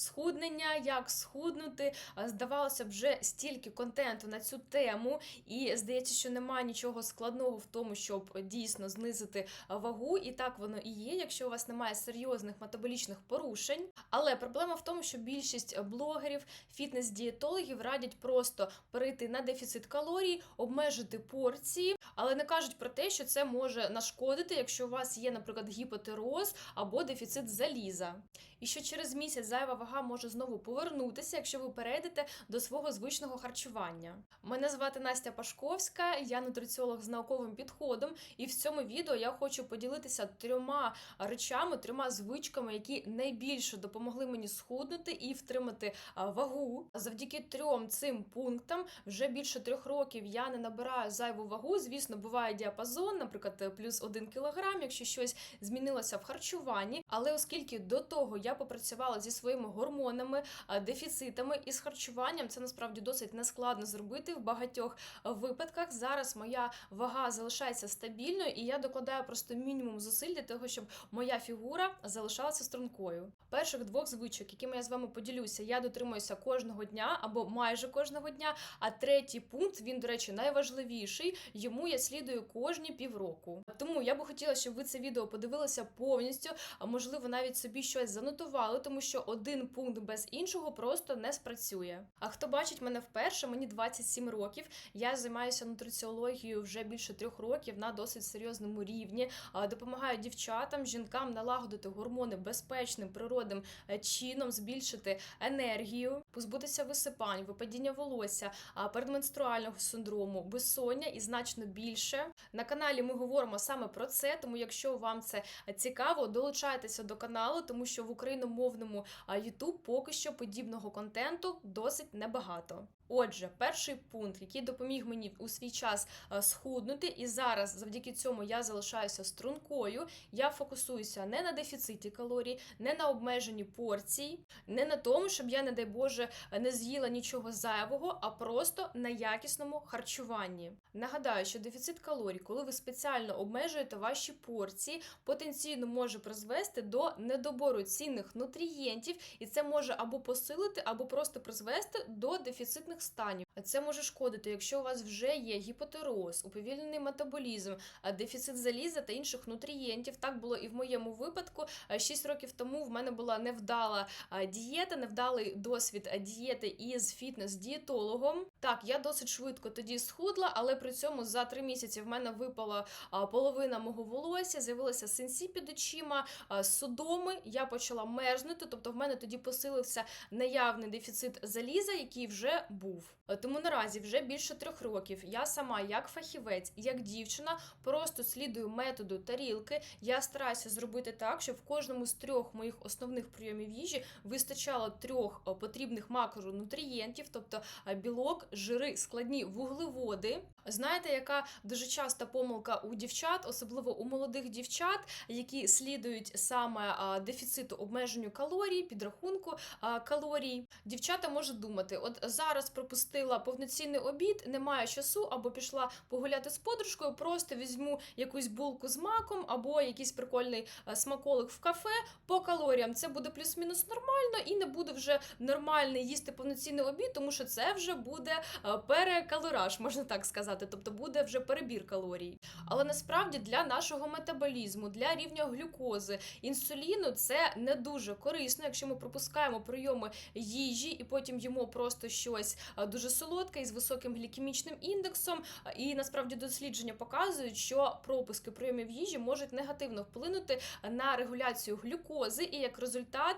схуднення, як схуднути. Здавалося б, вже стільки контенту на цю тему, і здається, що немає нічого складного в тому, щоб дійсно знизити вагу, і так воно і є, якщо у вас немає серйозних метаболічних порушень. Але проблема в тому, що більшість блогерів, фітнес-дієтологів радять просто перейти на дефіцит калорій, обмежити порції, але не кажуть про те, що це може нашкодити, якщо у вас є, наприклад, гіпотероз або дефіцит заліза. І що через місяць зайва вага може знову повернутися, якщо ви перейдете до свого звичного харчування. Мене звати Настя Пашковська, я нутриціолог з науковим підходом, і в цьому відео я хочу поділитися трьома речами, трьома звичками, які найбільше допомогли мені схуднути і втримати вагу. Завдяки трьом цим пунктам вже більше трьох років я не набираю зайву вагу. Звісно, буває діапазон, наприклад, плюс один кілограм, якщо щось змінилося в харчуванні. Але оскільки до того я попрацювала зі своїми гормонами, дефіцитами і з харчуванням, це насправді досить нескладно зробити в багатьох випадках. Зараз моя вага залишається стабільною, і я докладаю просто мінімум зусиль для того, щоб моя фігура залишалася стрункою. Перших двох звичок, якими я з вами поділюся, я дотримуюся кожного дня або майже кожного дня. А третій пункт він, до речі, найважливіший. Йому я слідую кожні півроку. Тому я би хотіла, щоб ви це відео подивилися повністю, а можливо, навіть собі щось занотували, тому що один пункт без іншого просто не спрацює. А хто бачить мене вперше, мені 27 років. Я займаюся нутриціологією вже більше трьох років на досить серйозному рівні. Допомагаю дівчатам, жінкам налагодити гормони безпечним природним е, чином, збільшити енергію, позбутися висипань, випадіння волосся, передменструального синдрому, безсоння і значно більше. На каналі ми говоримо саме про це, тому якщо вам це цікаво, долучайтеся до каналу, тому що в україномовному YouTube поки що подібного контенту досить небагато. Отже, перший пункт, який допоміг мені у свій час е, схуднути, і зараз завдяки цьому я залишаюся стрункою. Я фокусуюся не на дефіциті калорій, не на обмеженні порцій, не на тому, щоб я, не дай Боже, не з'їла нічого зайвого, а просто на якісному харчуванні. Нагадаю, що дефіцит калорій, коли ви спеціально обмежуєте ваші порції, потенційно може призвести до недобору цінних нутрієнтів, і це може або посилити, або просто призвести до дефіцитних станів. А Це може шкодити, якщо у вас вже є гіпотероз, уповільнений метаболізм, дефіцит заліза та інших нутрієнтів. Так було і в моєму випадку. 6 років тому в мене була невдала дієта, невдалий досвід дієти із фітнес-дієтологом. Так, я досить швидко тоді схудла, але при цьому за 3 місяці в мене випала половина мого волосся, з'явилася синці під очима, судоми. Я почала мерзнути, тобто в мене тоді посилився наявний дефіцит заліза, який вже був. Е, Тому наразі вже більше трьох років я сама, як фахівець, як дівчина, просто слідую методу тарілки. Я стараюся зробити так, щоб в кожному з трьох моїх основних прийомів їжі вистачало трьох е, потрібних макронутрієнтів, тобто е, білок, жири, складні вуглеводи. Знаєте, яка дуже часта помилка у дівчат, особливо у молодих дівчат, які слідують саме дефіциту обмеженню калорій, підрахунку калорій. Дівчата можуть думати: от зараз пропустила повноцінний обід, немає часу, або пішла погуляти з подружкою, просто візьму якусь булку з маком, або якийсь прикольний смаколик в кафе по калоріям. Це буде плюс-мінус нормально, і не буде вже нормально їсти повноцінний обід, тому що це вже буде перекалораж, можна так сказати, тобто буде вже перебір калорій. Але насправді для нашого метаболізму, для рівня глюкози, інсуліну це не дуже корисно, якщо ми пропускаємо прийоми їжі і потім їмо просто щось дуже солодке із високим глікемічним індексом. І насправді дослідження показують, що пропуски прийомів їжі можуть негативно вплинути на регуляцію глюкози, і як результат,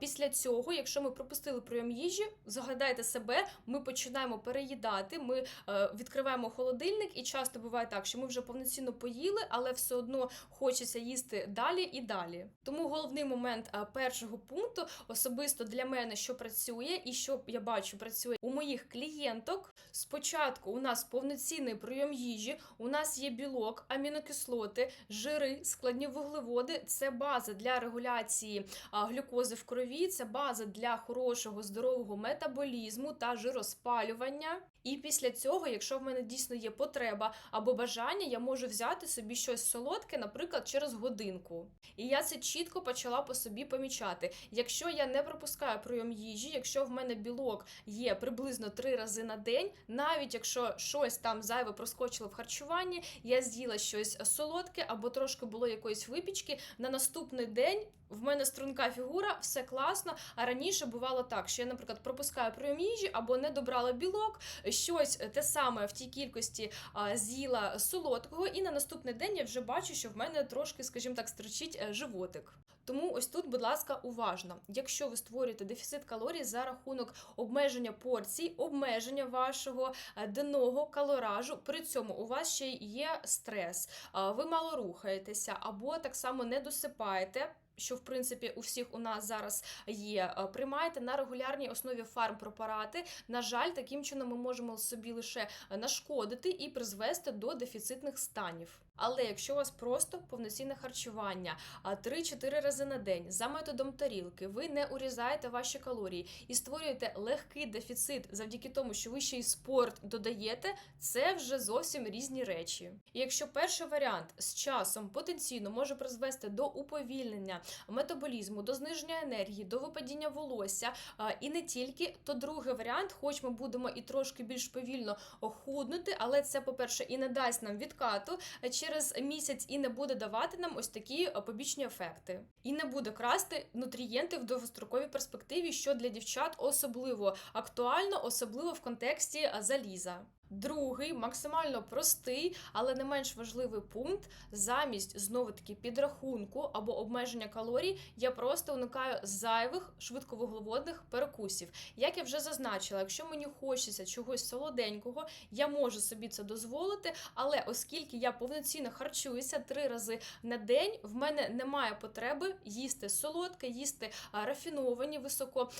після цього, якщо ми пропустили прийом їжі, згадайте себе, ми починаємо переїдати, ми е, відкриваємо холодильник, і часто буває так, що ми вже повноцінно поїли, але все одно хочеться їсти далі і далі. Тому головний момент е, першого пункту особисто для мене, що працює, і що я бачу, працює у моїх клієнток. Спочатку у нас повноцінний прийом їжі, у нас є білок, амінокислоти, жири, складні вуглеводи. Це база для регуляції глюкози в крові, це база для хорошого здорового метаболізму та жироспалювання. І після цього, якщо в мене дійсно дійсно є потреба або бажання, я можу взяти собі щось солодке, наприклад, через годинку. І я це чітко почала по собі помічати. Якщо я не пропускаю прийом їжі, якщо в мене білок є приблизно три рази на день, навіть якщо щось там зайве проскочило в харчуванні, я з'їла щось солодке або трошки було якоїсь випічки, на наступний день в мене струнка фігура, все класно. А раніше бувало так, що я, наприклад, пропускаю прийом їжі або не добрала білок, щось те саме в тій кількості а, з'їла солодкого, і на наступний день я вже бачу, що в мене трошки, скажімо так, строчить е, животик. Тому ось тут, будь ласка, уважно. Якщо ви створюєте дефіцит калорій за рахунок обмеження порцій, обмеження вашого е, денного калоражу, при цьому у вас ще є стрес, ви мало рухаєтеся, або так само не досипаєте. Що в принципі у всіх у нас зараз є, приймайте приймаєте на регулярній основі фармпрепарати. На жаль, таким чином ми можемо собі лише е, нашкодити і призвести до дефіцитних станів. Але якщо у вас просто повноцінне харчування, а 3-4 рази на день за методом тарілки, ви не урізаєте ваші калорії і створюєте легкий дефіцит завдяки тому, що ви ще й спорт додаєте, це вже зовсім різні речі. І якщо перший варіант з часом потенційно може призвести до уповільнення метаболізму, до зниження енергії, до випадіння волосся, і не тільки, то другий варіант, хоч ми будемо і трошки більш повільно худнути, але це, по-перше, і не дасть нам відкату через місяць, і не буде давати нам ось такі е, побічні ефекти. І не буде красти нутрієнти в довгостроковій перспективі, що для дівчат особливо актуально, особливо в контексті е, заліза. Другий максимально простий, але не менш важливий пункт. Замість знову таки підрахунку або обмеження калорій, я просто уникаю зайвих швидковуглеводних перекусів. Як я вже зазначила, якщо мені хочеться чогось солоденького, я можу собі це дозволити. Але оскільки я повноцінно харчуюся три рази на день, в мене немає потреби їсти солодке, їсти рафіновані, високо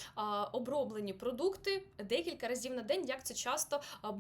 оброблені продукти декілька разів на день, як це часто а,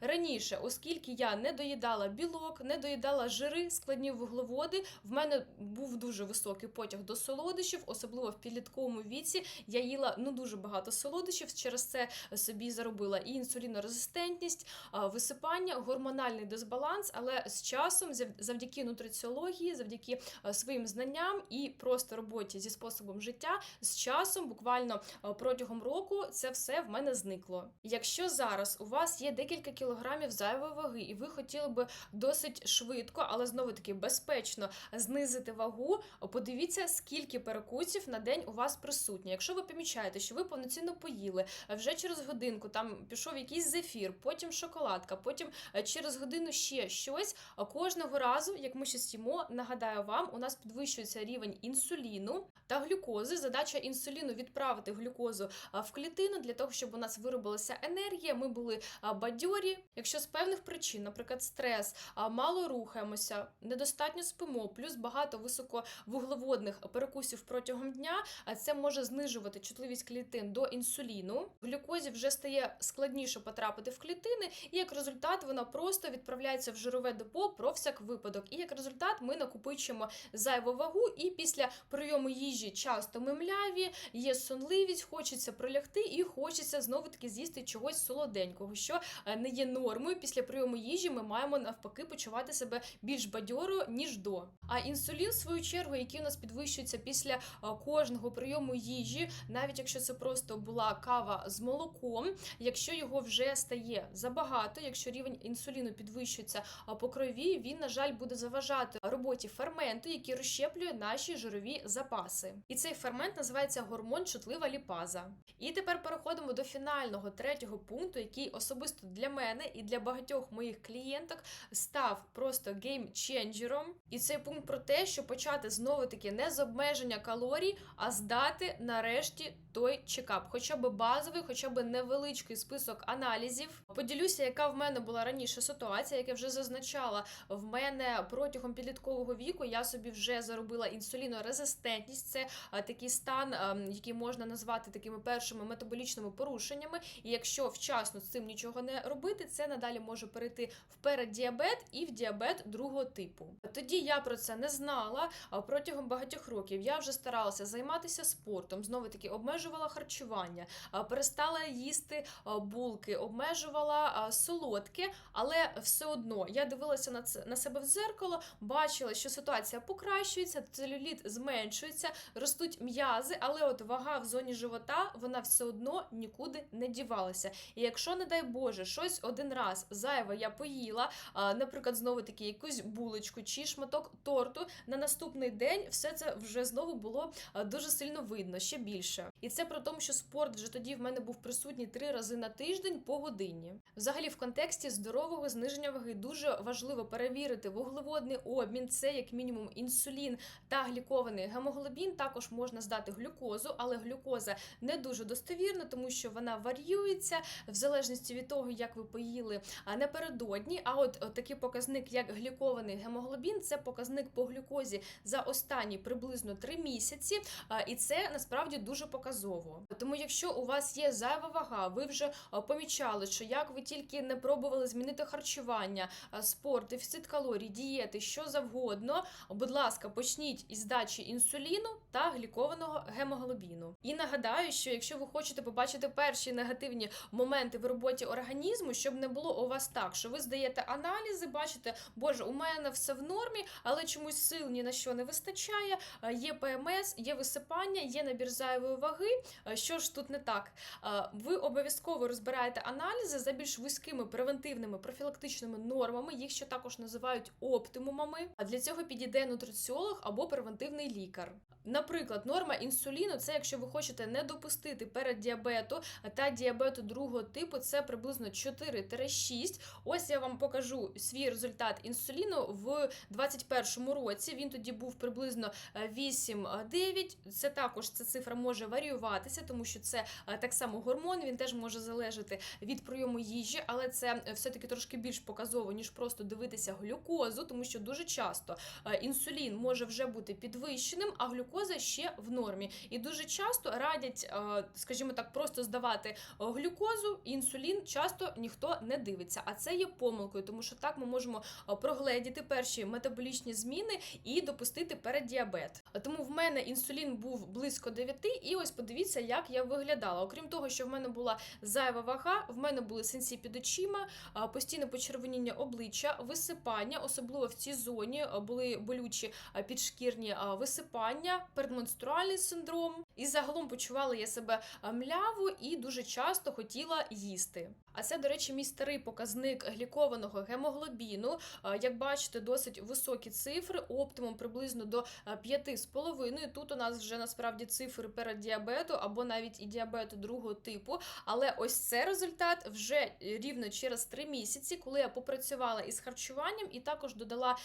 Раніше, оскільки я не доїдала білок, не доїдала жири, складні вуглеводи, в мене був дуже високий потяг до солодощів, особливо в підлітковому віці. Я їла ну дуже багато солодощів. Через це собі заробила і інсулінорезистентність, висипання, гормональний дисбаланс. Але з часом, завдяки нутриціології, завдяки своїм знанням і просто роботі зі способом життя, з часом, буквально протягом року, це все в мене зникло. Якщо зараз у вас є декілька кілограмів зайвої ваги, і ви хотіли би досить швидко, але знову таки безпечно знизити вагу, подивіться, скільки перекусів на день у вас присутні. Якщо ви помічаєте, що ви повноцінно поїли, вже через годинку там пішов якийсь зефір, потім шоколадка, потім е, через годину ще щось. Кожного разу, як ми щось їмо, нагадаю вам, у нас підвищується рівень інсуліну та глюкози. Задача інсуліну відправити глюкозу в клітину для того, щоб у нас виробилася енергія. Ми були а, бадьорі. Якщо з певних причин, наприклад, стрес, мало рухаємося, недостатньо спимо, плюс багато високовуглеводних перекусів протягом дня, а це може знижувати чутливість клітин до інсуліну. Глюкозі вже стає складніше потрапити в клітини, і як результат вона просто відправляється в жирове депо про всяк випадок. І як результат ми накопичуємо зайву вагу, і після прийому їжі часто ми мляві, є сонливість, хочеться прилягти, і хочеться знову таки з'їсти чогось солоденького, що е, не є нормою. Після прийому їжі ми маємо навпаки почувати себе більш бадьоро, ніж до. А інсулін, в свою чергу, який у нас підвищується після кожного прийому їжі, навіть якщо це просто була кава з молоком, якщо його вже стає забагато, якщо рівень інсуліну підвищується по крові, він, на жаль, буде заважати роботі ферменту, який розщеплює наші жирові запаси. І цей фермент називається гормон чутлива ліпаза. І тепер переходимо до фінального третього пункту, який особисто для мене і для багатьох моїх клієнток став просто геймченджером. І цей пункт про те, що почати знову таки не з обмеження калорій, а здати нарешті той чекап, хоча б базовий, хоча б невеличкий список аналізів. Поділюся, яка в мене була раніше ситуація, як я вже зазначала. В мене протягом підліткового віку я собі вже заробила інсулінорезистентність. Це а, такий стан, а, який можна назвати такими першими метаболічними порушеннями. І якщо вчасно з цим нічого не робити, робити, це надалі може перейти в переддіабет і в діабет другого типу. Тоді я про це не знала. А протягом багатьох років я вже старалася займатися спортом, знову таки обмежувала харчування, перестала їсти булки, обмежувала солодке, але все одно я дивилася на це на себе в дзеркало, бачила, що ситуація покращується, целюліт зменшується, ростуть м'язи, але от вага в зоні живота вона все одно нікуди не дівалася. І якщо, не дай Боже, щось один раз зайве я поїла, наприклад, знову таки якусь булочку чи шматок торту, на наступний день все це вже знову було дуже сильно видно, ще більше. І це про тому, що спорт вже тоді в мене був присутній три рази на тиждень по годині. Взагалі, в контексті здорового зниження ваги дуже важливо перевірити вуглеводний обмін, це як мінімум інсулін та глікований гемоглобін. Також можна здати глюкозу, але глюкоза не дуже достовірна, тому що вона варіюється в залежності від того, як ви поїли напередодні. А от, такий показник, як глікований гемоглобін, це показник по глюкозі за останні приблизно 3 місяці, і це насправді дуже показово. Тому, якщо у вас є зайва вага, ви вже помічали, що як ви тільки не пробували змінити харчування, спорт, дефіцит калорій, дієти, що завгодно, будь ласка, почніть із здачі інсуліну та глікованого гемоглобіну. І нагадаю, що якщо ви хочете побачити перші негативні моменти в роботі організму, щоб не було у вас так, що ви здаєте аналізи, бачите, боже, у мене все в нормі, але чомусь сил ні на що не вистачає. е, Є ПМС, є висипання, є набір зайвої ваги. Е, Що ж тут не так? Е, Ви обов'язково розбираєте аналізи за більш вузькими превентивними профілактичними нормами, їх ще також називають оптимумами. А для цього підійде нутриціолог або превентивний лікар. Наприклад, норма інсуліну це якщо ви хочете не допустити переддіабету та діабету другого типу, це приблизно 4-6. Ось я вам покажу свій результат інсуліну в 2021 році. Він тоді був приблизно е, 8-9. Це також ця цифра може варіюватися, тому що це е, так само гормон. Він теж може залежати від прийому їжі, але це все-таки трошки більш показово, ніж просто дивитися глюкозу, тому що дуже часто е, інсулін може вже бути підвищеним, а глюкоза ще в нормі. І дуже часто радять, е, скажімо так, просто здавати глюкозу, інсулін часто ніхто не дивиться. А це є помилкою, тому що так ми можемо прогледіти перші метаболічні зміни і допустити переддіабет. Е, Тому в мене інсулін був близько 9, і ось подивіться, як я виглядала. Окрім того, що в мене була зайва вага, в мене були синці під очима, постійне почервоніння обличчя, висипання, особливо в цій зоні були болючі підшкірні висипання, передменструальний синдром. І загалом почувала я себе мляво і дуже часто хотіла їсти. А це, до речі, мій старий показник глікованого гемоглобіну. Як бачите, досить високі цифри, оптимум приблизно до а, 5,5. Тут у нас вже насправді цифри переддіабету або навіть і діабету другого типу. Але ось це результат вже рівно через 3 місяці, коли я попрацювала із харчуванням і також додала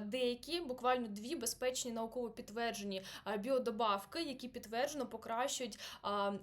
деякі буквально дві безпечні науково підтверджені біодобавки, які підтверджено покращують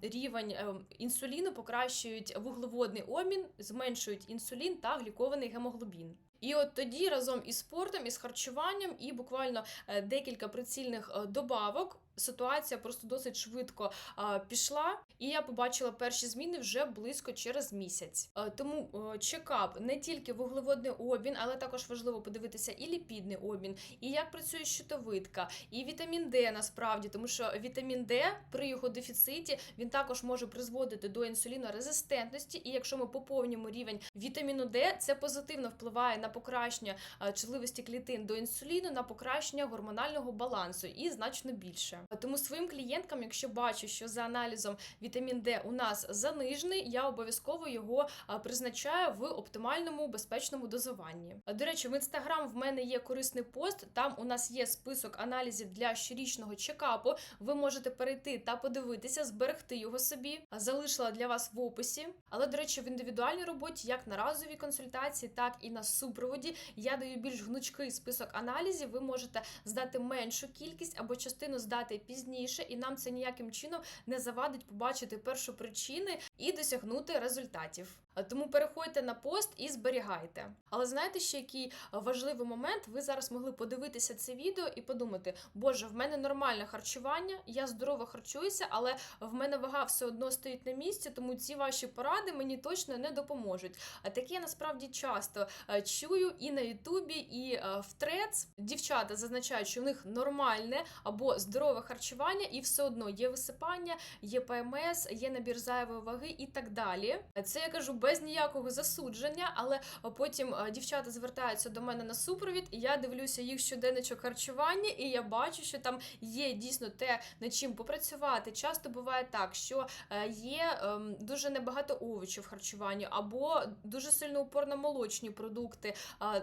рівень е, інсуліну, покращують вуглеводний обмін, зменшують інсулін та глікований гемоглобін. І от тоді разом із спортом, із харчуванням, і буквально е, декілька прицільних е, добавок. Ситуація просто досить швидко а, пішла, і я побачила перші зміни вже близько через місяць. А, тому е, чекап не тільки вуглеводний обмін, але також важливо подивитися і ліпідний обмін, і як працює щитовидка, і вітамін Д насправді, тому що вітамін Д при його дефіциті він також може призводити до інсулінорезистентності. І якщо ми поповнюємо рівень вітаміну Д, це позитивно впливає на покращення а, чутливості клітин до інсуліну, на покращення гормонального балансу і значно більше. Тому своїм клієнткам, якщо бачу, що за аналізом вітамін Д у нас занижений, я обов'язково його призначаю в оптимальному безпечному дозуванні. До речі, в інстаграм в мене є корисний пост. Там у нас є список аналізів для щорічного чекапу. Ви можете перейти та подивитися, зберегти його собі. Залишила для вас в описі. Але до речі, в індивідуальній роботі, як на разовій консультації, так і на супроводі, я даю більш гнучкий список аналізів. Ви можете здати меншу кількість або частину здати пізніше, і нам це ніяким чином не завадить побачити першопричини і досягнути результатів. А Тому переходьте на пост і зберігайте. Але знаєте, ще який важливий момент? Ви зараз могли подивитися це відео і подумати: Боже, в мене нормальне харчування, я здорово харчуюся, але в мене вага все одно стоїть на місці, тому ці ваші поради мені точно не допоможуть. А таке я насправді часто е, чую і на Ютубі, і е, в Трец. Дівчата зазначають, що в них нормальне або здорове харчування, і все одно є висипання, є ПМС, є набір зайвої ваги і так далі. Це я кажу без ніякого засудження, але потім е, дівчата звертаються до мене на супровід, і я дивлюся їх щоденничок харчування, і я бачу, що там є дійсно те, над чим попрацювати. Часто буває так, що е, є ем, дуже небагато овочів в харчуванні, або дуже сильно упор на молочні продукти.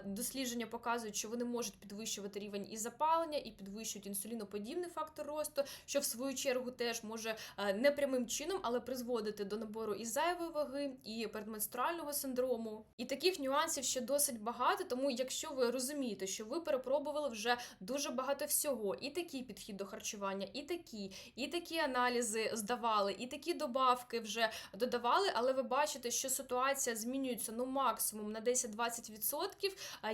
Дослідження показують, що вони можуть підвищувати рівень і запалення, і підвищують інсуліноподібний фактор росту, що в свою чергу теж може е, не прямим чином, але призводити до набору і зайвої ваги, і передменструального синдрому. І таких нюансів ще досить багато. Тому, якщо ви розумієте, що ви перепробували вже дуже багато всього, і такий підхід до харчування, і такі, і такі аналізи здавали, і такі добавки вже додавали, але ви бачите, що ситуація змінюється ну максимум на 10-20%,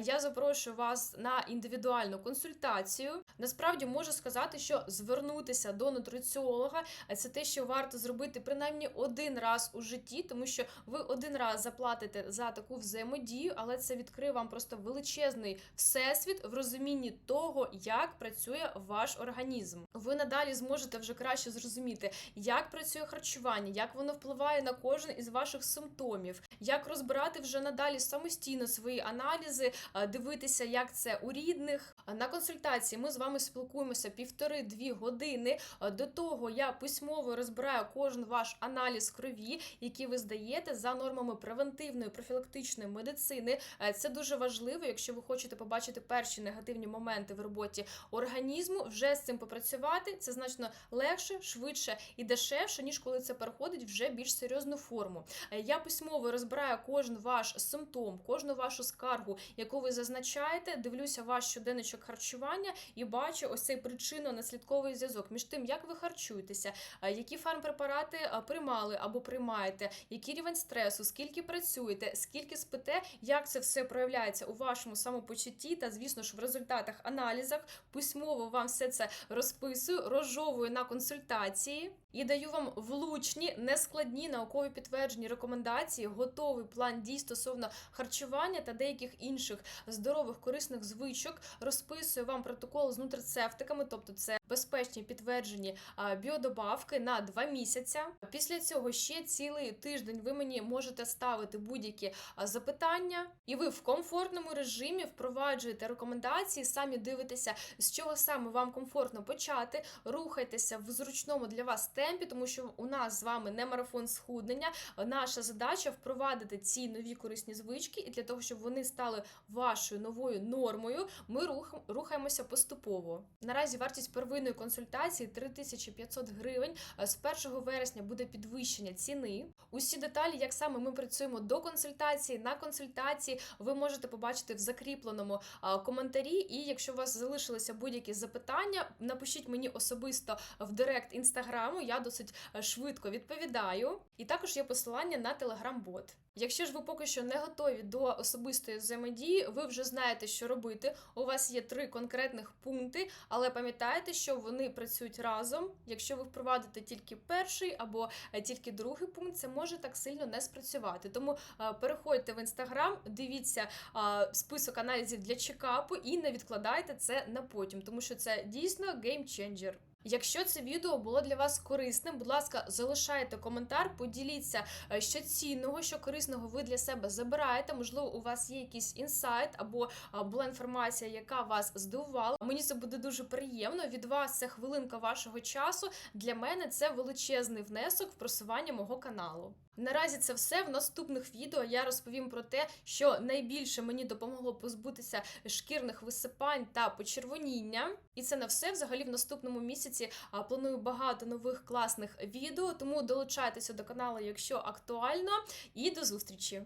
я запрошую вас на індивідуальну консультацію. Насправді можу сказати, що звернутися до нутриціолога це те, що варто зробити принаймні один раз у житті, тому що ви один раз заплатите за таку взаємодію, але це відкриє вам просто величезний всесвіт в розумінні того, як працює ваш організм. Ви надалі зможете вже краще зрозуміти, як працює харчування, як воно впливає на кожен із ваших симптомів, як розбирати вже надалі самостійно свої аналізи, дивитися, як це у рідних. На консультації ми з вами спілкуємося півтори-дві години. До того я письмово розбираю кожен ваш аналіз крові, який ви здаєте за нормами превентивної профілактичної медицини. Е, Це дуже важливо, якщо ви хочете побачити перші негативні моменти в роботі організму, вже з цим попрацювати. Це значно легше, швидше і дешевше, ніж коли це переходить вже більш серйозну форму. Е, Я письмово розбираю кожен ваш симптом, кожну вашу скаргу, яку ви зазначаєте. Дивлюся ваш щоденничок харчування і бачу ось цей причинно-наслідковий зв'язок між тим, як ви харчуєтеся, е, які фармпрепарати приймали або приймаєте, який рівень стресу, скільки працюєте, скільки спите, як це все проявляється у вашому самопочутті, та звісно ж в результатах аналізах. Письмово вам все це розписую, розжовую на консультації і даю вам влучні, нескладні наукові підтверджені рекомендації, готовий план дій стосовно харчування та деяких інших здорових корисних звичок. Розписую вам протокол з нутрицептиками, тобто це безпечні підтверджені біодобавки на два місяця. Після цього ще цілий тиждень ви мені можете ставити будь-які запитання, і ви в комфортному режимі впроваджуєте рекомендації, самі дивитеся, з чого саме вам комфортно почати. Рухайтеся в зручному для вас темпі, тому що у нас з вами не марафон схуднення. Наша задача впровадити ці нові корисні звички, і для того, щоб вони стали вашою новою нормою, ми рухаємося поступово. Наразі вартість первинної консультації 3500 гривень. З 1 вересня буде підвищення ціни. Усі деталі, як саме ми працюємо до консультації, на консультації, ви можете побачити в закріпленому коментарі. І якщо у вас залишилися будь-які запитання, напишіть мені особисто в директ інстаграму. Я досить е, швидко відповідаю. І також є посилання на телеграм-бот. Якщо ж ви поки що не готові до особистої взаємодії, ви вже знаєте, що робити. У вас є три конкретних пункти, але пам'ятайте, що вони працюють разом. Якщо ви впровадите тільки перший або е, тільки другий пункт, це може так сильно не спрацювати. Тому е, переходьте в інстаграм, дивіться список аналізів для чекапу і не відкладайте це на потім, тому що це дійсно геймченджер. Якщо це відео було для вас корисним, будь ласка, залишайте коментар, поділіться, е, що цінного, що корисного ви для себе забираєте. Можливо, у вас є якийсь інсайт або була інформація, яка вас здивувала. Мені це буде дуже приємно. Від вас це хвилинка вашого часу. Для мене це величезний внесок в просування мого каналу. Наразі це все. В наступних відео я розповім про те, що найбільше мені допомогло позбутися шкірних висипань та почервоніння. І це не все. Взагалі, в наступному місяці а, планую багато нових класних відео. Тому долучайтеся до каналу, якщо актуально. І до зустрічі!